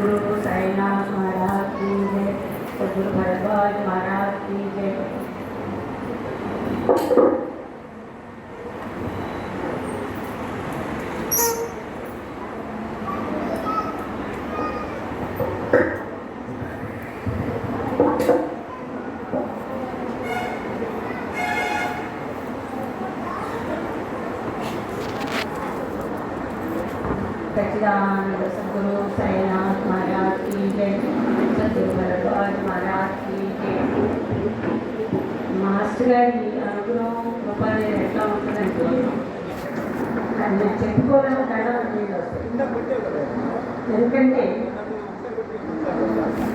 सदगुरु साईनाथ महाराज की जय सदगुरु भरद्वाज महाराज की जय। మాస్టర్ గారి అనుగ్రహం రూపాయలు ఎట్లా ఉంటుందంటే అది నేను చెప్పుకోవడం తేడా ఎందుకంటే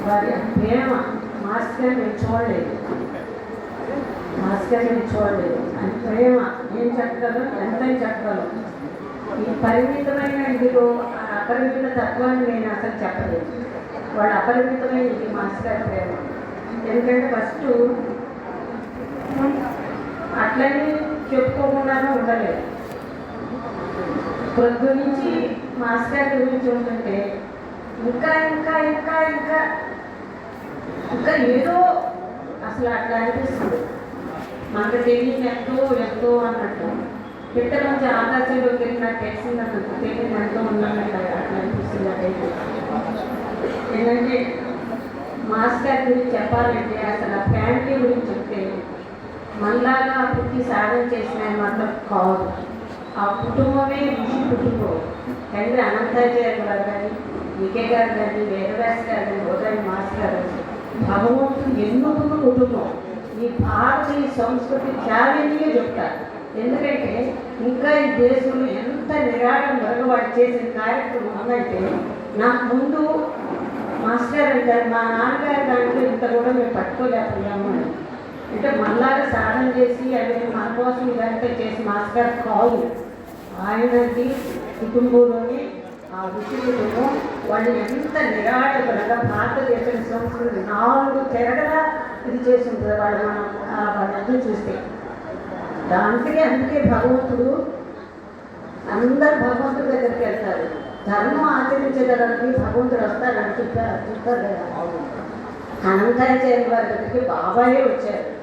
వారి ప్రేమ మాస్టర్ గారు నేను చూడలేదు. మాస్టర్ గారు నేను చూడలేదు. అని ప్రేమ. ఏం చెప్పగలను ఎంత చెప్పగలను. ఈ పరిమితమైన ఇదిలో ఆ అపరిమిత తత్వాన్ని నేను అసలు చెప్పలేదు. వాళ్ళ అపరిమితమైన ఇది మాస్టర్ గారి ప్రేమ. ఎందుకంటే ఫస్ట్ అట్లనే చెప్పుకోకుండానే ఉండలేదు. పొద్దు నుంచి మాస్టర్ గురించి ఉంటుంటే ఇంకా ఇంకా ఇంకా ఇంకా ఇంకా ఏదో అసలు అట్లా అనిపిస్తుంది. మనకు తెలియదు ఎంతో ఎంతో అన్నట్టు. పిట్ట నుంచి ఆకాశంలోకి వెళ్ళినట్టు తెలిసింది అన్నట్టు తెలియదు ఎంతో ఉన్నట్టు అట్లా అనిపిస్తుంది అదైతే ఏంటంటే మాస్టర్ గురించి చెప్పాలంటే అసలు ఆ ఫ్యామిలీ గురించి చెప్తే మనలాగా పుట్టి సాధన చేసిన మాత్రం కాదు. ఆ కుటుంబమే ఋషి కుటుంబం. తండ్రి అనంతాచార్య గారు కానీ వికే గారు కానీ వేదవ్యాస్ గారు కానీ గోదావరి మాస్ గారు భగవంతుడు ఎన్నుకున్న కుటుంబం. ఈ భారతీయ సంస్కృతి ఛాలెంజ్గా చెప్తారు. ఎందుకంటే ఇంకా ఈ దేశంలో ఎంత నిరాడం మరగవాడు చేసిన కార్యక్రమం ఉందంటే నాకు ముందు మాస్టర్ అంటారు మా నాన్నగారు దాంట్లో ఇంత కూడా మేము పట్టుకోలేకపోయాము అని. అంటే మనలాగా సాధన చేసి అదే మన కోసం ఇదంతా చేసి మాస్టర్ కాదు ఆయనకి కుటుంబంలోని ఆ కుటుంబం వాళ్ళు ఎంత నిరాడపడగా భారతదేశం సంస్కృతి నాలుగు తెరగలా ఇది చేసి ఉంటుంది వాళ్ళు మనం ఆ వాళ్ళందరూ చూస్తే. దానికి అందుకే భగవంతుడు అందరు భగవంతుడి దగ్గరికి వెళ్తారు. ధర్మం ఆచరించేదానికి భగవంతుడు వస్తారని చెప్పారు చెప్తారు కదా. అనంతాచార్య వారి దగ్గరికి బాబాయే వచ్చారు.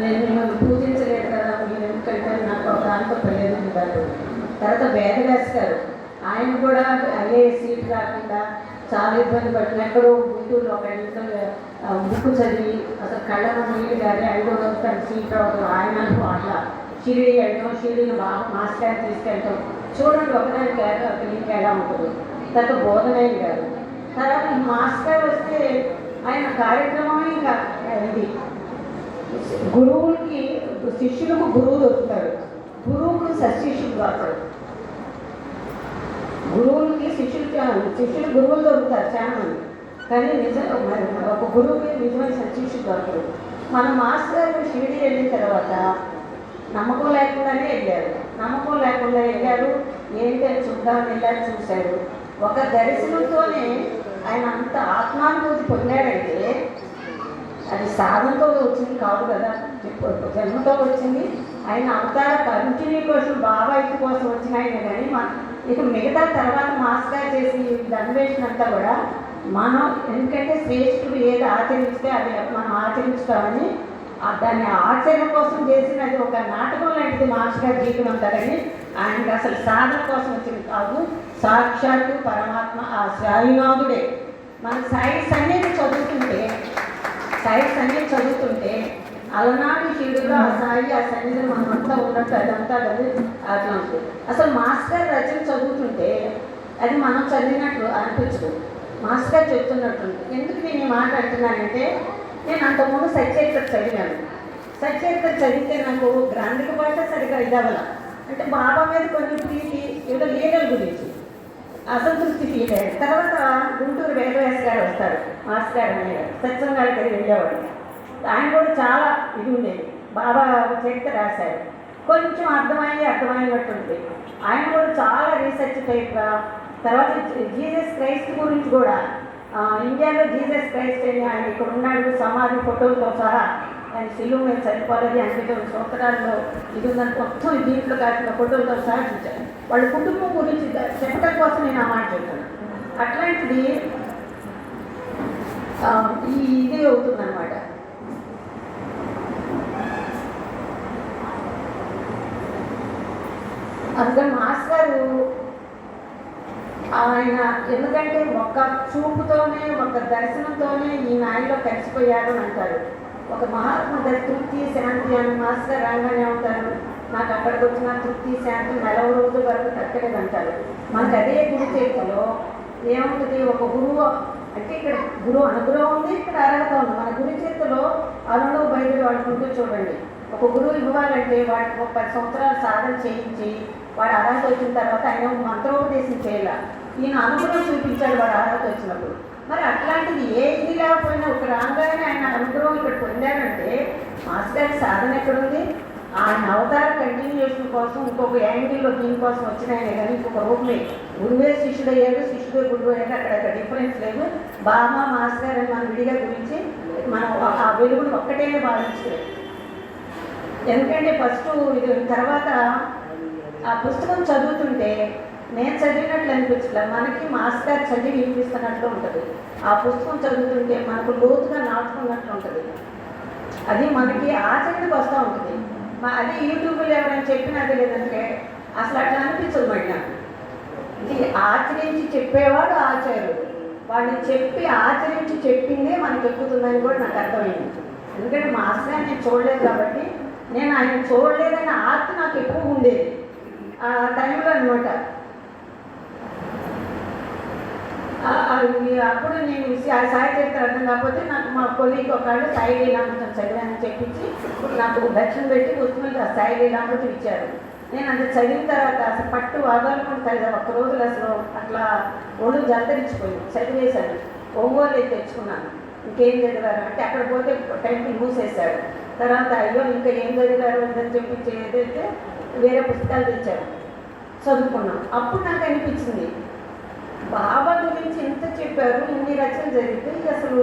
నేను మిమ్మల్ని పూజించలేదు కదా మీరు ఎందుకంటే నాకు ఒక దాంతో పెళ్ళేది ఉంటారు తర్వాత వేదవ్యాస్ గారు ఆయన కూడా అయ్యే సీట్ కాకుండా చాలా ఇబ్బంది పడుతుంది ఎక్కడో గుంటూరులో ఒక ఇంట్లో బుక్ చదివి అసలు కళ్ళను నీళ్ళు కానీ ఐదో రోజు తన సీట్ రావడం ఆయన అట్లా. షిరిడి వెళ్ళడం షిరిడిని బాగా మాస్టర్ తీసుకెళ్ళటం. చూడండి ఒకదానికి కాదు ఒకరికి ఎలా ఉంటుంది. తర్వాత బోధనైన గారు. తర్వాత మాస్టర్ వస్తే ఆయన కార్యక్రమమే ఇంకా ఇది. గురువులకి శిష్యులకు గురువు దొరుకుతాడు గురువుకు సశిష్యుడు దొరకడు గురువులకి శిష్యులు శిష్యులు గురువులు దొరుకుతారు చాలా మంది కానీ నిజం ఒక గురువుకి నిజమైన సశిష్యుడు దొరకడు మన మాస్టర్ గారు షిరిడి వెళ్ళిన తర్వాత నమ్మకం లేకుండానే వెళ్ళారు. నమ్మకం లేకుండా వెళ్ళారు. ఏంటని చూద్దామని వెళ్ళారు చూశారు. ఒక దర్శనంతోనే ఆయన అంత ఆత్మానుభూతి పొందాడంటే సాధనతో వచ్చింది కాదు కదా? జన్మతో వచ్చింది. ఆయన అవతార కంటిన్యూ కోసం బాబాయ్ కోసం వచ్చిన ఆయన కానీ మన ఇక మిగతా తర్వాత మాస్గా చేసి అన్వేషణ అంతా కూడా మనం ఎందుకంటే శ్రేష్ఠుడు ఏది ఆచరిస్తే అది మనం ఆచరించుతామని దాన్ని ఆచరణ కోసం చేసినది ఒక నాటకం లాంటిది మాస్టర్ జీవితం అంటారని ఆయనకి అసలు సాధన కోసం వచ్చింది కాదు. సాక్షాత్తు పరమాత్మ ఆ సాయినాథుడే మన సాయి సన్నిధి చదువుతుంటే సాయి సన్నిధి చదువుతుంటే అలనాడు శివుడులో ఆ సాయి ఆ సన్నిధిలో మనమంతా ఉన్నట్టు అదంతా అది అట్లా ఉంటుంది అసలు మాస్టర్ రచన చదువుతుంటే అది మనం చదివినట్లు అనిపించదు. మాస్టర్ చెప్తున్నట్టు ఎందుకు నేను ఈ మాట అంటున్నానంటే నేను అంతకుముందు సత్యచరిత్ర చదివాను. సత్యచరిత్ర చదివితే నాకు గ్రాంధిక భాష సరిగా ఇదవల అంటే బాబా మీద కొన్ని ప్రీతి ఏదో లీగల్ గురించి. అసంతృప్తి ఫీల్ అయ్యాడు తర్వాత గుంటూరు వేదవ్యాస గారు వస్తారు మాస్టర్ గారు అనేవారు గారి. దగ్గర వెళ్ళేవాడు ఆయన కూడా చాలా ఇది ఉండేది. బాబా చరిత్ర రాశారు. కొంచెం అర్థమైంది అర్థమైనట్టుంది ఆయన కూడా చాలా రీసెర్చ్ టైప్గా తర్వాత జీసస్ క్రైస్ట్ గురించి కూడా ఇండియాలో జీసస్ క్రైస్ట్ అని ఆయన ఇక్కడ ఉన్నాడు సమాధి ఫోటోలతో సహా ఆయన సిలువు మేము చనిపోలేదు అంకితం సంవత్సరాల్లో ఇది ఉందని మొత్తం దీంట్లో కాసిన ఫోటోలతో సాధించాను వాళ్ళ కుటుంబం గురించి చెప్పడం కోసం నేను ఆ మాట చెప్తాను. అట్లాంటిది ఈ ఇదే అవుతుందన్నమాట. అందుకని మాస్టర్ గారు ఆయన ఎందుకంటే ఒక్క చూపుతోనే ఒక దర్శనంతోనే ఈ నాయలో కలిసిపోయాడు అని అంటారు. ఒక మహాత్మ దగ్గర తృప్తి శాంతి అని మాస్టర్ రాగానే ఉంటారు. నాకు అక్కడికి వచ్చిన తృప్తి శాంతి నెలవ రోజుల వరకు తక్కలేదు అంటారు మనకు అదే గురు చేతిలో ఏముంటుంది? ఒక గురువు అంటే ఇక్కడ గురువు అనుగ్రహం ఉంది ఇక్కడ అర్హత ఉంది. మన గురు చేతిలో అరుణు బయలు వాడుకుంటూ చూడండి. ఒక గురువు ఇవ్వాలంటే వాడికి ఒక పది సంవత్సరాలు సాధన చేయించి వాడు అర్హత వచ్చిన తర్వాత ఆయన మంత్రోపదేశం చేయాల. ఈయన అనుగ్రహం చూపించాడు వాడు అర్హత వచ్చినప్పుడు. మరి అట్లాంటిది ఏ ఇది లేకపోయినా ఒక రాగానే ఆయన అనుగ్రహం ఇక్కడ పొందారంటే మాస్టర్ సాధన ఎక్కడుంది? ఆయన అవతార కంటిన్యూషన్ కోసం ఇంకొక యాంగిల్లో దీనికోసం వచ్చిన ఆయన కానీ ఇంకొక రూపమే. గురువే శిష్యుడు అయ్యాడు శిష్యుడే గురువు అయ్యాడు అక్కడ అక్కడ డిఫరెన్స్ లేదు. బామ మాస్టర్ అని మన విడిగా గురించి మనం ఆ- ఆ వెలుగును ఒక్కటే భావించలేదు ఎందుకంటే ఫస్ట్ ఇది తర్వాత ఆ పుస్తకం చదువుతుంటే నేను చదివినట్లు అనిపించలే మనకి మాస్టర్ చదివి వినిపిస్తున్నట్లు ఉంటుంది. ఆ పుస్తకం చదువుతుంటే మనకు లోతుగా నాటుకున్నట్లు ఉంటుంది. అది మనకి ఆచరణకు వస్తూ ఉంటుంది. అది యూట్యూబ్లో ఎవరైనా చెప్పినా అది లేదంటే అసలు అట్లా అనిపించదు మళ్ళీ నాకు. ఇది ఆచరించి చెప్పేవాడు ఆచార్యుడు. వాళ్ళు చెప్పి ఆచరించి చెప్పిందే మనకి ఎక్కుతుందని కూడా నాకు అర్థమైంది. ఎందుకంటే మాస్టర్ గారిని నేను చూడలేదు కాబట్టి నేను ఆయన చూడలేదనే ఆర్తి నాకు ఎక్కువ ఉండేది. ఆ టైంలో అనమాట అప్పుడు నేను ఆ సాయి చరిత్ర అర్థం కాకపోతే నాకు మా కొలీగ్ ఒకళ్ళు సాయి లీలామృతం చదివానని చెప్పించి నాకు దక్షిణ పెట్టి పుస్తకం సాయి లీలామృతం ఇచ్చారు నేను అంత చదివిన తర్వాత అసలు పట్టు వాదాలు చదివాను ఒక రోజులు అసలు అట్లా ఒళ్ళు జంతరించిపోయింది చదివేశాను. ఒంగోలు అయితే తెచ్చుకున్నాను. ఇంకేం చదివారు? అంటే అక్కడ పోతే టైంకి మూసేశాడు తర్వాత అయ్యో ఇంకా ఏం చదివారు? అని చెప్పి ఏదైతే వేరే పుస్తకాలు తెచ్చారు. చదువుకున్నాం అప్పుడు నాకు అనిపించింది బాబా గురించి ఎంత చెప్పారు? ఇన్ని రచనలు జరిగితే అసలు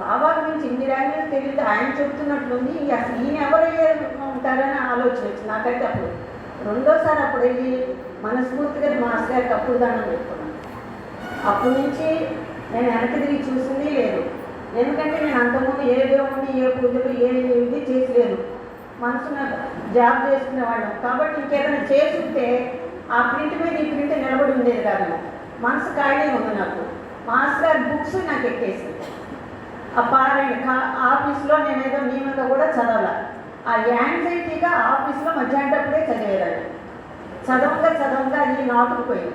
బాబా గురించి ఇన్ని రాయలు తెలియదు ఆయన చెప్తున్నట్లుంది. అసలు ఈయన ఎవరయ్యే ఉంటారని ఆలోచన వచ్చింది. నాకైతే అప్పుడు రెండోసారి అప్పుడు వెళ్ళి మనస్ఫూర్తిగా మాస్టర్ గారికి అప్పుడు దండం పెట్టుకున్నాను. అప్పటి నుంచి నేను వెనక్కి తిరిగి చూసింది లేదు. ఎందుకంటే నేను అంతకుముందు ఏ దేవుడిని ఏ పూజలు ఏ ఇది చేసలేను మనసున జాబ్ చేసుకునేవాళ్ళం. కాబట్టి ఇంకేదైనా చేస్తుంటే ఆ ప్రింట్ మీద ఈ ప్రింట్ నిలబడి ఉండేది కాదు మనసు ఖాళీ ఉంది నాకు. మాస్టర్ గారి బుక్స్ నాకు ఎక్కేసింది ఆ పారాయణ కా- ఆఫీస్లో నేనేదో నియమంగా కూడా చదవాల. ఆ యాంగ్జైటీగా ఆఫీస్లో మధ్యాహ్నప్పుడే చదివేదాన్ని. చదవంగా చదవంగా అది నాటుకుపోయింది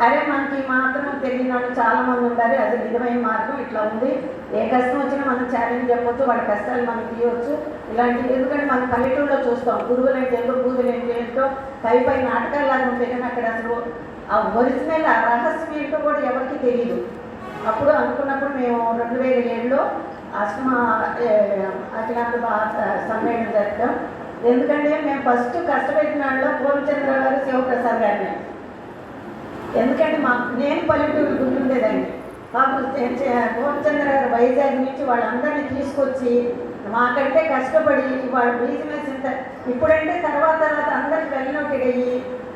అరే మనకి మాత్రం తెలియని వాళ్ళు చాలా మంది అది నిజమైన మార్గం ఇట్లా ఉంది. ఏ కష్టం వచ్చినా మనం ఛాలెంజ్ చెప్పొచ్చు వాళ్ళ కష్టాలు మనం తీయవచ్చు ఇలాంటివి ఎందుకంటే మనం పల్లెటూరులో చూస్తాం. గురువులు అంటే ఏంటో పూజలు ఏంటి ఏంటో పై పై నాటకాలు లాగా ఉంటాయి కానీ అక్కడ అసలు ఆ ఒరిజినల్ ఆ రహస్యం ఏంటో కూడా ఎవరికి తెలియదు అప్పుడు అనుకున్నప్పుడు మేము రెండు వేల ఏడులో అష్టమ ఏ, అఖిలాంధ్ర భారత సమ్మేళనం జరగడం. ఎందుకంటే మేము ఫస్ట్ కష్టపెట్టిన పూర్ణచంద్ర గారు శివప్రసాద్ గారిని. ఎందుకంటే మా నేను పల్లెటూరు గుర్తుండేదండి. మాకు పూర్ణచంద్ర గారు వైజాగ్ నుంచి వాళ్ళందరినీ తీసుకొచ్చి మాకంటే కష్టపడి వాళ్ళ బిజినెస్ ఇంత ఇప్పుడంటే తర్వాత తర్వాత అందరికి వెళ్ళినొకటి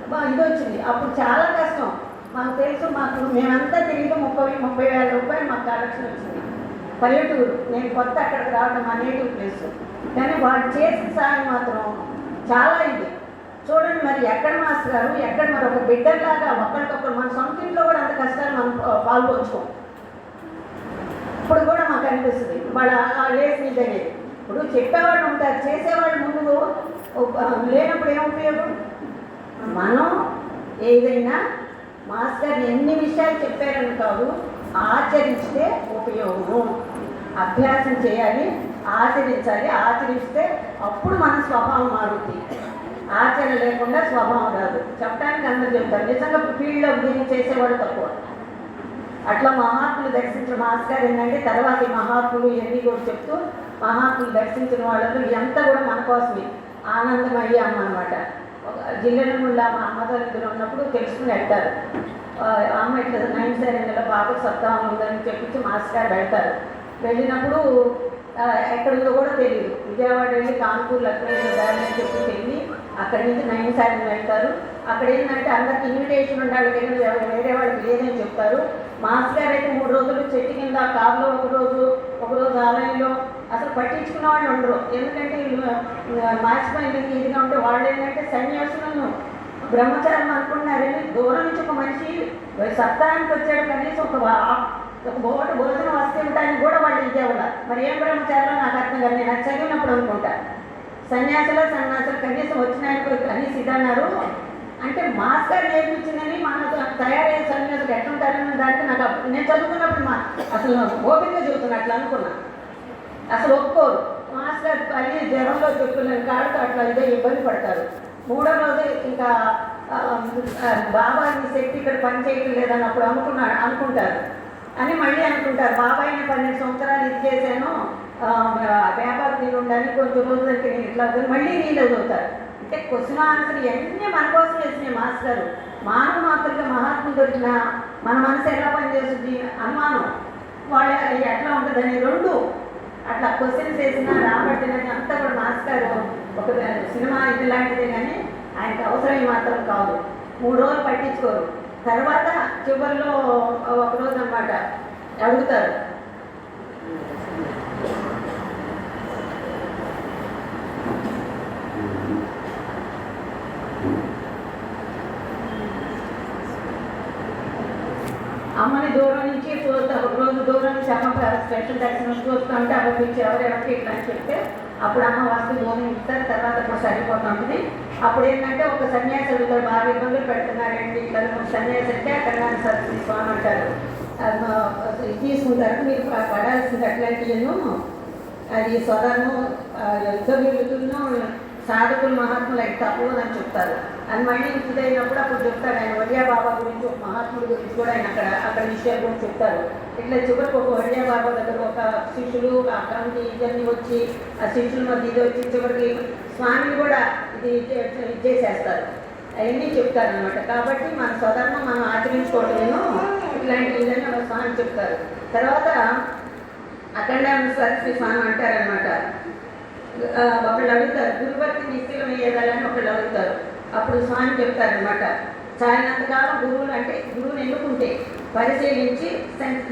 ఇది వచ్చింది. అప్పుడు చాలా కష్టం. మాకు తెలుసు మాకు మేమంతా తిరిగి ముప్పై ముప్పై వేల రూపాయలు మాకు కలెక్షన్ వచ్చింది. పల్లెటూరు. నేను కొత్త అక్కడికి రావడం మా నేటివ్ ప్లేస్ కానీ వాళ్ళు చేసిన సాయం మాత్రం చాలా ఇది. చూడండి మరి ఎక్కడ మాస్టర్ గారు ఎక్కడ మరి ఒక బిడ్డలాగా ఒకరికొకరు మన సొంత ఇంట్లో కూడా అంత కష్టాలు మనం పా- పాల్పంచుకోం ఇప్పుడు కూడా మాకు అనిపిస్తుంది. వాళ్ళ ఆ లేస్ నిజంగా ఇప్పుడు చెప్పేవాళ్ళు ఉంటారు చేసేవాళ్ళు ముందు లేనప్పుడు ఏం ఉపయోగం? మనం ఏదైనా మాస్టర్ ఎన్ని విషయాలు చెప్పారని కాదు ఆచరిస్తే ఉపయోగం. అభ్యాసం చేయాలి ఆచరించాలి ఆచరిస్తే అప్పుడు మన స్వభావం మారుతుంది ఆచరణ లేకుండా స్వభావం రాదు. చెప్పడానికి అందరూ చెప్తారు నిజంగా ఫీల్డ్లో గురించి చేసేవాడు తక్కువ. అట్లా మహాత్ములు దర్శించిన మాస్టర్ ఏంటంటే తర్వాత ఈ మహాత్ములు ఇవన్నీ కూడా చెప్తూ మహాత్ములు దర్శించిన వాళ్ళలో ఎంత కూడా మన కోసమే ఆనందం అయ్యాము అనమాట మా మా అమ్మగారు ఉన్నప్పుడు తెలుసుకుని వెళ్తారు అమ్మ ఇట్లా నైన్ సెవెన్లో బాగా సప్తాహం ఉందని చెప్పించి మాస్టర్ గారు వెళ్తారు వెళ్ళినప్పుడు ఆ, ఎక్కడిదో కూడా తెలియదు విజయవాడ వెళ్ళి కాన్పూర్ లక్ష్మీ దారి అని చెప్పి వెళ్ళి అక్కడి నుంచి నైన్ సెవెన్ వెళ్తారు. అక్కడ ఏంటంటే అందరికి ఇన్విటేషన్ ఉండాలి వేరే వాళ్ళకి లేదని చెప్తారు. మాస్టర్ గారు అయితే మూడు రోజులు చెట్టు కింద కారులో ఒకరోజు ఒకరోజు ఆలయంలో అసలు పట్టించుకున్న వాళ్ళు ఉండరు. ఎందుకంటే వీళ్ళు మార్చిపోయింది ఇదిగా ఉంటే వాళ్ళు ఏంటంటే సన్యాసులను బ్రహ్మచారం అనుకుంటున్నారని దూరం నుంచి ఒక మనిషి సప్తాహానికి వచ్చాడు కనీసం ఒక ఒక బోట భోజనం వస్తే ఉంటాయని కూడా వాళ్ళు ఇదేవాళ్ళ మరి ఏం బ్రహ్మచారంలో నాకు అర్థం కాదు. నేను చదివినప్పుడు అనుకుంటా. సన్యాసులు సన్యాసులు కనీసం వచ్చినాయని కనీసం ఇదన్నారు అంటే మాస్టర్ నేర్పించిందని మనకు తయారయ్యే సన్యాసులు ఎట్లుంటారని దానికి నాకు నేను చదువుకున్నప్పుడు మా అసలు ఓపిక చదువుతున్నా అట్లా అనుకున్నాను అసలు ఒప్పుకోరు. మాస్టర్ అన్ని జ్వరంలో చెప్తున్నాను కాడుతో అట్లా ఇదే ఇబ్బంది పడతారు. మూడో రోజు ఇంకా బాబాయ్ శక్తి ఇక్కడ పని చేయటం లేదని అప్పుడు అనుకున్నాడు అనుకుంటారు. అని మళ్ళీ అనుకుంటారు బాబాయిని పన్నెండు సంవత్సరాలు ఇది చేశాను ఆ, వ్యాపారం తిని కొంచెం రోజులకి నేను ఇట్లా మళ్ళీ నీళ్ళు చదువుతారు అంటే క్వశ్చన్ ఆన్సర్ ఇవన్నీ మన కోసం వేసినాయి మాస్టర్. మానవ మాత్రగా మహాత్ములు దొరికిన మన మనసు ఎలా పనిచేస్తుంది? అనుమానం. వాళ్ళ ఎట్లా ఉంటుందని రెండు. అట్లా క్వశ్చన్స్ వేసినా రాబట్టినది అంతా కూడా మాస్టర్ ఒక సినిమా ఇది లాంటిదే కానీ ఆయనకు అవసరం మాత్రం కాదు. మూడు రోజులు పట్టించుకోరు. తర్వాత చివరిలో ఒక రోజు అనమాట అడుగుతారు. అమ్మని దూరం రోజు స్పెషల్ దర్శనం చూస్తుంటే అప్పుడు అమ్మ పిలిచి ఎవరెవరికి ఇట్లా అని చెప్తే అప్పుడు అమ్మ వస్తు భూమి ఇస్తారు తర్వాత అప్పుడు సరిపోతుంది అప్పుడు ఏంటంటే ఒక సన్యాసి అడుగుతాడు బాగా ఇబ్బందులు పెడుతున్నారండి ఇక్కడ సన్యాసి అంటే అక్కడ నన్ను సరస్వతి స్వామి అంటారు. అది తీసుకుంటారు మీరు పడాల్సింది అట్లాంటిను అది స్వరము యుద్ధ విలుతులను సాధకులు మహాత్ములు అయితే తప్పదని చెప్తారు. అని మళ్ళీ ఇదైనప్పుడు అప్పుడు చెప్తాడు ఆయన వడియా బాబా గురించి ఒక మహాత్ముడు గురించి కూడా ఆయన అక్కడ అక్కడ విషయాలు కూడా చెప్తారు. ఇట్లా చివరికి ఒక వడియా బాబా దగ్గర ఒక శిష్యుడు అక్కడికి ఇవన్నీ వచ్చి ఆ శిష్యుల మధ్య ఇది వచ్చి చివరికి స్వామిని కూడా ఇది చే- చేసేస్తారు అవన్నీ చెప్తారనమాట కాబట్టి మన స్వధర్మం మనం ఆచరించుకోవటమేను ఇట్లాంటి ఇదని ఒక స్వామి చెప్తారు. తర్వాత అఖండ స్వామి అంటారనమాట ఒకళ్ళు అడుగుతారు గురుభక్తి నిశ్చలం ఒకళ్ళు అడుగుతారు. అప్పుడు స్వామి చెప్తారనమాట చాలినంతకాలం గురువులు అంటే గురువుని ఎన్నుకుంటే పరిశీలించి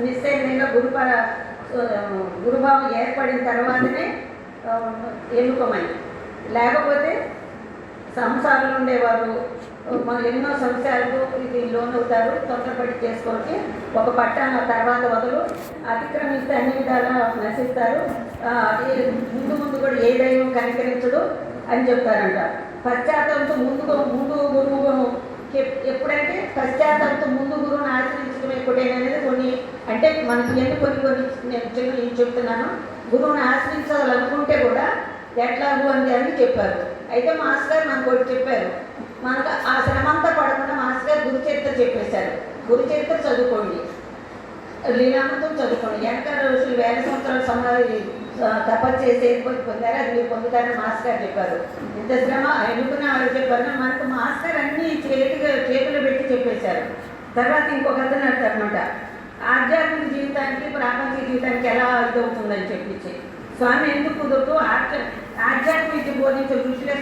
నిశ్చయంగా గురుపర గురుభావం ఏర్పడిన తర్వాతనే ఎన్నుకోమని. లేకపోతే సంసారాలు ఉండేవారు మన ఎన్నో సంవత్సరాలకు ఇది లోన్ అవుతారు తొందరపడి చేసుకోవచ్చు ఒక పట్టాన తర్వాత వదలు అతిక్రమిస్తే అన్ని విధాలా నశిస్తారు. అది ముందు ముందు కూడా ఏ దైవం కనికరించడు అని చెప్తారంట. పశ్చాత్తంతో ముందుగా ముందు గురువు ఎప్పుడంటే పశ్చాత్తంతో ముందు గురువుని ఆశ్రయించడం ఎప్పుడైనా కొన్ని అంటే మనకి ఎందుకు కొన్ని కొన్ని నేను చెప్తున్నాను. గురువుని ఆశ్రయించాలనుకుంటే కూడా ఎట్లాగు అంది అని చెప్పారు. అయితే మాస్టర్ గారు మనకు ఒకటి చెప్పారు. మనకు ఆ శ్రమ అంతా పడకుండా మాస్టర్ గారు గురు చరిత్ర చెప్పేశారు. గురు చరిత్ర చదువుకోండి. లీలామృతం చదువుకోండి. వెనక రోజులు వేల సంవత్సరాల సమయాలు తపస్సు చేసి ఏర్పడి పొందారు? అది మీరు పొందుతారని మాస్టర్ చెప్పారు. ఇంత శ్రమ? ఎన్నుకున్న వాళ్ళు చెప్పారు మనకు మాస్టర్ అన్ని చేతిగా చేతులు పెట్టి చెప్పేశారు. తర్వాత ఇంకొక అతను అనమాట ఆధ్యాత్మిక జీవితానికి ప్రాపంచిక జీవితానికి ఎలా ఇదవుతుందని చెప్పించి స్వామి ఎందుకు కుదురుతూ ఆధ్యాత్మిక బోధించే ఋషులే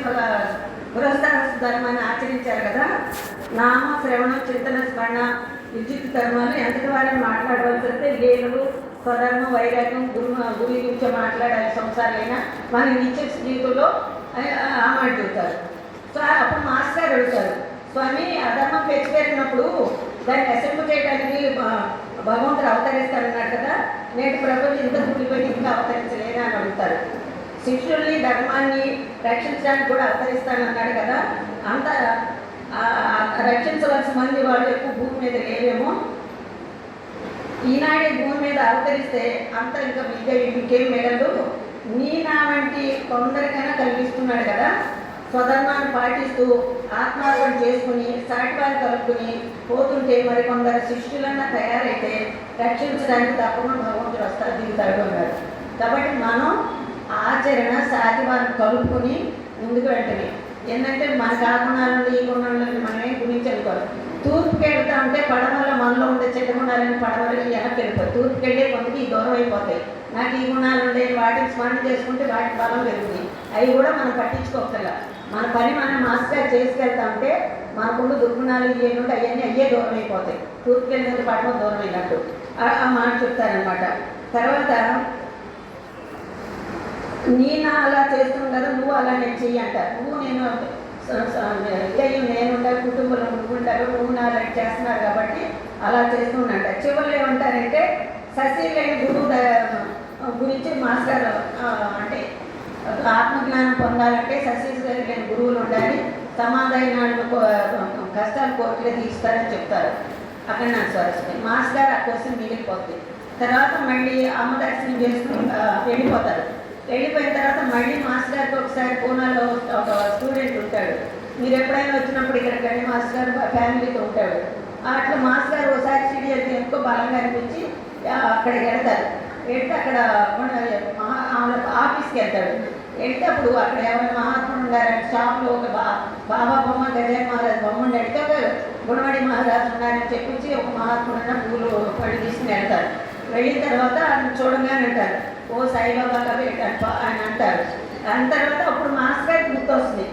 పురస్కార ధర్మాన్ని ఆచరించారు కదా. నామ శ్రవణం చింతన స్మరణ విద్యుత్ ధర్మాలు ఎంతటి వారిని మాట్లాడవలసి వస్తే లేనులు స్వధర్మం వైరాగ్యం గురు గురి గురించి మాట్లాడాలి సంసారాలైనా మన నిత్య జీవితంలో ఆ- మాట సో అప్పుడు మాస్టర్ గారు అడుగుతారు స్వామి అధర్మం పెంచిపెట్టినప్పుడు దాన్ని అసెంబ్లీ చేయడానికి భగవంతుడు అవతరిస్తారన్నారు కదా నేటి ప్రపంచం ఇంత కూలిపోయి ఇంకా అవతరించలేనా అని అడుగుతారు. శిష్యుల్ని ధర్మాన్ని రక్షించడానికి కూడా అవతరిస్తానన్నాడు కదా అంత రక్షించవలసిన మంది వాళ్ళు ఎక్కువ భూమి మీద ఈనాడే భూమి మీద అవతరిస్తే అంత ఇంకా ఇంకా ఇంకేం మిగలదు నీ నా వంటి కొందరికైనా కలిగిస్తున్నాడు కదా? స్వధర్మాన్ని పాటిస్తూ ఆత్మార్పణ చేసుకుని సాటివారి కలుపుకుని పోతుంటే మరి కొందరు శిష్యులన్నా తయారైతే రక్షించడానికి తప్పకుండా భగవంతుడు వస్తారు దిగుతాడు అన్నాడు కాబట్టి మనం ఆచరణ సాటివారిని కలుపుకొని ముందుకు వెంటనే ఏంటంటే మన కాకుండా ఈ గుణాలను మనమే గుణించనుకోవాలి. తూర్పుకి వెళ్తా ఉంటే పడవల మనలో ఉండే చెట్టు గుణాలని పడవలకి వెనక్కి వెళ్ళిపోయి తూర్పుకి వెళ్ళే కొంతకి ఈ దూరం అయిపోతాయి. నాకు ఈ గుణాలు ఉండే వాటిని స్మరణ చేసుకుంటే వాటి బలం పెరుగుతుంది. అవి కూడా మనం పట్టించుకోగల మన పని మనం మాస్గా చేసుకెళ్తా ఉంటే మనకున్న దుర్గుణాలు ఇవన్నీ ఉంటే అవన్నీ అయ్యే దూరం అయిపోతాయి. తూర్పు వెళ్ళినందుకు పడవ దూరం అయినట్టు. ఆ- మాట చెప్తారనమాట తర్వాత నేను అలా చేస్తున్నాను కదా నువ్వు అలా నేను చెయ్యి అంటారు. నువ్వు నేను స- నేను ఉండాలి కుటుంబంలో నువ్వు ఉంటారు నువ్వు నా చేస్తున్నారు కాబట్టి అలా చేస్తున్నంట చివరిలో ఏమంటారంటే సశీలైన గురువు ద- గురించి మాస్టర్ అంటే ఆత్మజ్ఞానం పొందాలంటే సశీలైన గురువులు ఉండాలి. సమాధాన కష్టాలు కోర్టులో తీస్తారని చెప్తారు. అక్కడ నా స్వరస్వతి మాస్టర్ ఆ క్వశ్చన్ మిగిలిపోతుంది తర్వాత మళ్ళీ అమ్మ దర్శనం చేసుకుని వెళ్ళిపోతారు. వెళ్ళిపోయిన తర్వాత మళ్ళీ మాస్టర్ గారికి ఒకసారి పూనాలో ఒక స్టూడెంట్ ఉంటాడు. మీరు ఎప్పుడైనా వచ్చినప్పుడు ఇక్కడ గణి మాస్టర్ గారు ఫ్యామిలీతో ఉంటాడు. అట్లా మాస్టర్ గారు ఒకసారి సీరియల్ ఎంతో బలంగా అనిపించి అక్కడికి వెళ్తారు. వెళ్తే అక్కడ ఆమె ఆఫీస్కి వెళ్తాడు. వెళ్తే అప్పుడు అక్కడ ఎవరైనా మహాత్ముడు ఉన్నారని షాప్లో ఒక బా బాబా బొమ్మ గజాయ్ మహారాజ్ బొమ్మ ఉండి వెళ్తే ఒక గుణవాడి మహారాజు ఉన్నారని చెప్పించి ఒక మహాత్ముడన్న పూలు పళ్ళు తీసుకుని వెళ్తారు. వెళ్ళిన తర్వాత అతను చూడగానే అంటారు ఓ సాయిబాబా కవి అని అంటారు. దాని తర్వాత అప్పుడు మాస్ గారికి గుర్తొస్తుంది.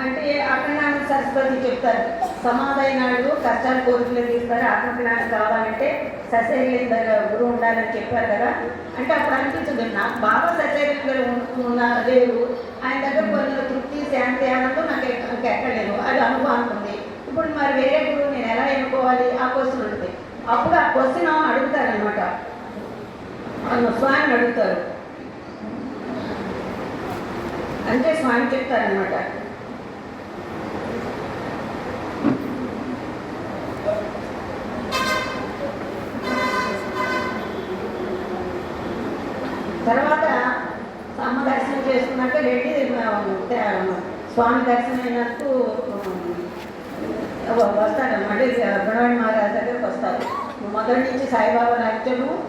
అంటే అఖండానంద సరస్వతి చెప్తారు. సమాధానాలు కష్టాలు కోరికలు తీస్తారు ఆత్మజ్ఞానం కావాలంటే సశరీర గురువు ఉండాలని చెప్పారు కదా. అంటే అప్పుడు అనిపించదు నాకు బాగా సశరీర ఉన్న లేరు. ఆయన దగ్గర కొన్ని తృప్తి శాంతి ఆనందం నాకు ఎక్క- ఎక్కలేదు అది అనుభవం ఉంది. ఇప్పుడు మరి వేరే గురువు నేను ఎలా ఎన్నుకోవాలి? ఆ క్వశ్చన్ ఉంటుంది. అప్పుడు ఆ క్వశ్చన్ అడుగుతారనమాట స్వామిని అడుగుతారు. అంటే స్వామి చెప్తారనమాట తర్వాత అమ్మ దర్శనం చేసుకున్నాక రెడ్డి స్వామి దర్శనం అయినట్టు వస్తాడనమాట గుణవాడి మహారాజ్ దగ్గరికి వస్తారు. మొదటి నుంచి సాయిబాబా నచ్చము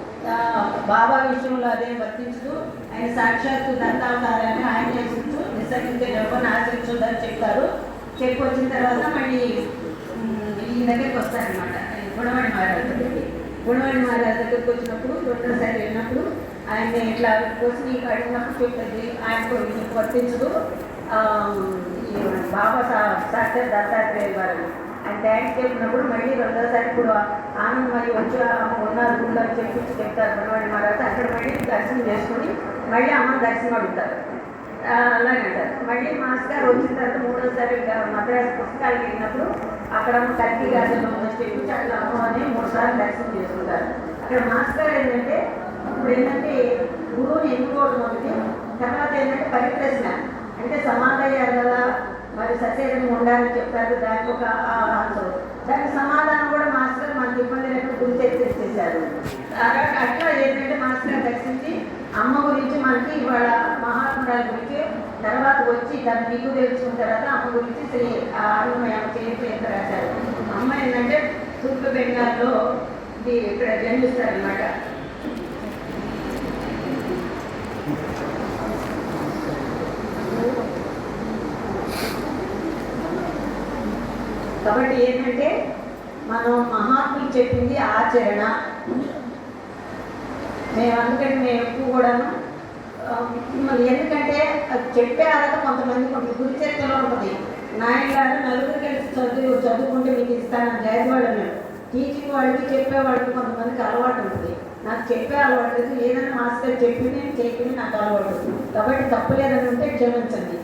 బాబా విషయంలో అదే వర్తించదు. ఆయన సాక్షాత్తు దత్తావతారాన్ని ఆయన చేసించు నిసర్గించే ఎవరిని ఆచరించొద్దని చెప్తారు చెప్పి వచ్చిన తర్వాత మళ్ళీ ఈ దగ్గరికి వస్తారనమాట గుణవాణి మహారాజ్ దగ్గరికి. గుణవాణి మహారాజ్ దగ్గరికి వచ్చినప్పుడు రెండోసారి వెళ్ళినప్పుడు ఆయన ఇట్లా క్వశ్చన్ నీకు అడిగినప్పుడు చెప్తుంది ఆయనకు వర్తించదు. ఈ బాబా సాక్షాత్ దత్తాత్రేయ వారు ఆయన డాడీ చెప్పినప్పుడు మళ్ళీ రెండోసారి ఇప్పుడు ఆనందమయ్యి వచ్చి ఆమె ఉన్నారు చెప్పి చెప్తారు గుణవాడి మహారాజ్ అక్కడ మళ్ళీ దర్శనం చేసుకుని మళ్ళీ అమ్మని దర్శనం అడుగుతారు. అలాగే అంటారు. మళ్ళీ మాస్టర్ గారు వచ్చిన తర్వాత మూడోసారి మద్రాసు పుస్తకాలు వెళ్ళినప్పుడు అక్కడ కత్తి గాజులు ఉందని చెప్పి అట్లా అమ్మని మూడు సార్లు దర్శనం చేసుకుంటారు. అక్కడ మాస్టర్ గారు ఏంటంటే ఇప్పుడు ఏంటంటే గురువుని ఎన్నుకోవడం ఒకటి తర్వాత ఏంటంటే పరిప్రశ్న. అంటే సమాధానం కదా మరి సశరీరంగా ఉండాలని చెప్తారు దానికి ఒక ఆన్సర్ దానికి సమాధానం కూడా మాస్టర్ మనకి ఇబ్బంది లేకుండా గురి తెచ్చేసారు అట్లా ఏంటంటే మాస్టర్ దర్శించి అమ్మ గురించి మనకి ఇవాళ మహాత్మురాల గురించి తర్వాత వచ్చి దాన్ని దిగు తెలుసుకున్న తర్వాత అమ్మ గురించి శ్రీ ఆరుమయ చరిత్ర ఎంత రాశారు. అమ్మ ఏంటంటే తూర్పు బెంగాల్లో ఇది ఇక్కడ జన్మిస్తారనమాట కాబట్టి ఏంటంటే మనం మహాత్ములు చెప్పింది ఆచరణ. మేము అందుకని మేము ఎక్కువ కూడాను మరి ఎందుకంటే అది చెప్పే అర్హత కొంతమంది ఉంటుంది. గురిచరిత్రలో ఉంటుంది. నాయన గారు నలుగురు కలిసి చదువు చదువుకుంటే మీకు ఇస్తాను జయవాడు అన్నాడు టీచింగ్ వాళ్ళకి చెప్పే వాళ్ళకి కొంతమందికి అలవాటు ఉంటుంది. నాకు చెప్పే అలవాటు లేదు. ఏదైనా మాస్టర్ చెప్పింది నేను చెప్పింది నాకు అలవాటు కాబట్టి తప్పు లేదని ఉంటే క్షమించండి.